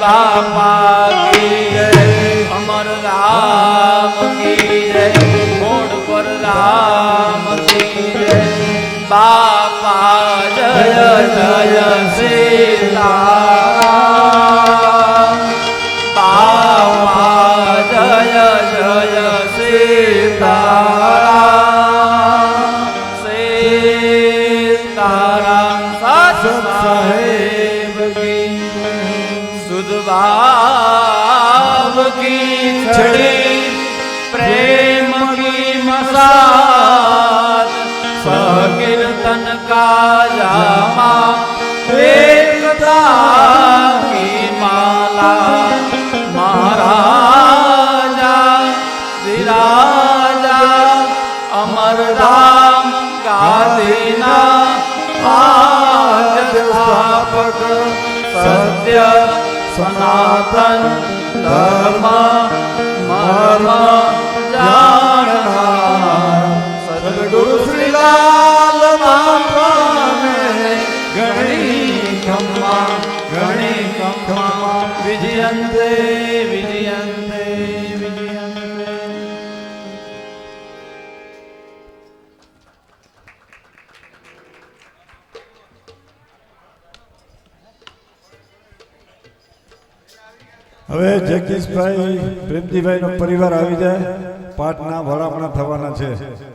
બાપા કી જય અમર રામ કી જય મોડ પર રામ કી જય બાપા જય જય સાથ સકીર્તન કાજામાં પ્રેમતા કી માલા. મહારાજા, વિરાજા, અમરધામ, ગાદીના આજ સ્થાપક સત્ય, સનાતન, ધર્મ, મર્મ જા હવે જગદીશભાઈ પ્રેમજીભાઈનો પરિવાર આવી જાય. પાઠના વડામણા થવાના છે.